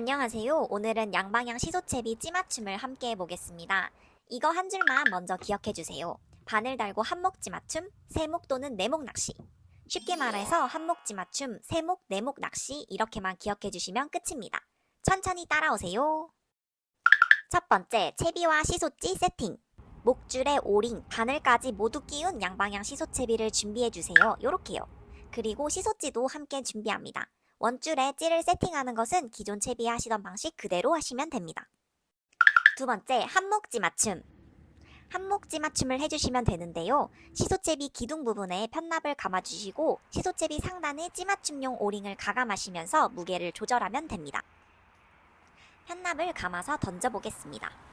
안녕하세요. 오늘은 양방향 시소채비 찌맞춤을 함께 해보겠습니다. 이거 한 줄만 먼저 기억해 주세요. 바늘 달고 한목 찌맞춤, 세목 또는 네목 낚시. 쉽게 말해서 한목 찌맞춤, 세목, 네목 낚시 이렇게만 기억해 주시면 끝입니다. 천천히 따라오세요. 첫 번째, 채비와 시소찌 세팅. 목줄에 오링, 바늘까지 모두 끼운 양방향 시소채비를 준비해 주세요. 요렇게요. 그리고 시소찌도 함께 준비합니다. 원줄에 찌를 세팅하는 것은 기존 채비 하시던 방식 그대로 하시면 됩니다. 두 번째, 한목지 맞춤. 한목지 맞춤을 해주시면 되는데요. 시소채비 기둥 부분에 편납을 감아주시고 시소채비 상단에 찌맞춤용 오링을 가감하시면서 무게를 조절하면 됩니다. 편납을 감아서 던져보겠습니다.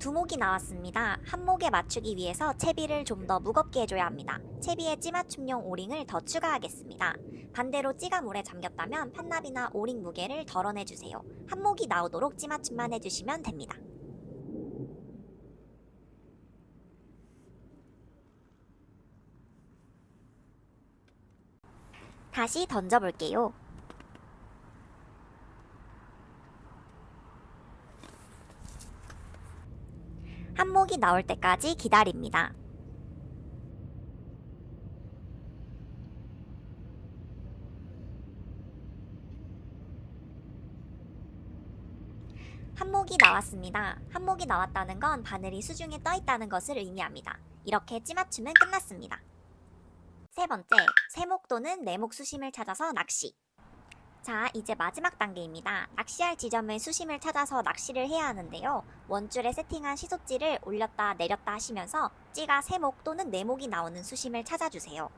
두목이 나왔습니다. 한목에 맞추기 위해서 채비를 좀 더 무겁게 해줘야 합니다. 채비에 찌맞춤용 오링을 더 추가하겠습니다. 반대로 찌가 물에 잠겼다면 편납이나 오링 무게를 덜어내주세요. 한목이 나오도록 찌맞춤만 해주시면 됩니다. 다시 던져볼게요. 한목이 나올 때까지 기다립니다. 한목이 나왔습니다. 한목이 나왔다는 건 바늘이 수중에 떠 있다는 것을 의미합니다. 이렇게 찌맞춤은 끝났습니다. 세 번째, 세목 또는 네목 수심을 찾아서 낚시. 자, 이제 마지막 단계입니다. 낚시할 지점의 수심을 찾아서 낚시를 해야 하는데요. 원줄에 세팅한 시소찌를 올렸다 내렸다 하시면서 찌가 세목 또는 네목이 나오는 수심을 찾아주세요.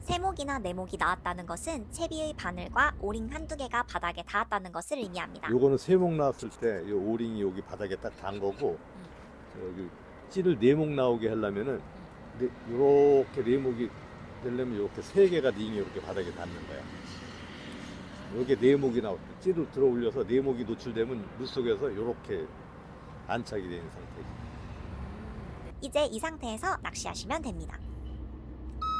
세목이나 네목이 나왔다는 것은 채비의 바늘과 오링 한두 개가 바닥에 닿았다는 것을 의미합니다. 요거는 세목 나왔을 때이 오링이 여기 바닥에 딱 단 거고 여기 찌를 네목 나오게 하려면은 네, 요렇게 네목이 되려면 이렇게 세 개가 링이 이렇게 바닥에 닿는 거야. 여기 네목이 나올 때 찌를 들어 올려서 네목이 노출되면 물 속에서 이렇게 안착이 되는 상태지. 이제 이 상태에서 낚시하시면 됩니다.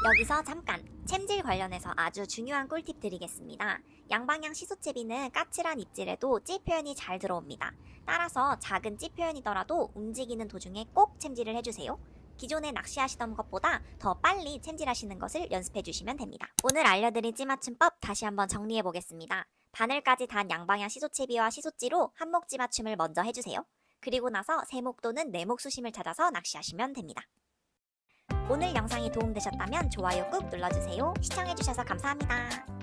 여기서 잠깐 챔질 관련해서 아주 중요한 꿀팁 드리겠습니다. 양방향 시소채비는 까칠한 입질에도 찌 표현이 잘 들어옵니다. 따라서 작은 찌 표현이더라도 움직이는 도중에 꼭 챔질을 해주세요. 기존에 낚시하시던 것보다 더 빨리 챔질하시는 것을 연습해 주시면 됩니다. 오늘 알려드린 찌맞춤법 다시 한번 정리해 보겠습니다. 바늘까지 단 양방향 시소채비와 시소찌로 한목 찌 맞춤을 먼저 해주세요. 그리고 나서 세목 또는 네목 수심을 찾아서 낚시하시면 됩니다. 오늘 영상이 도움되셨다면 좋아요 꾹 눌러주세요. 시청해주셔서 감사합니다.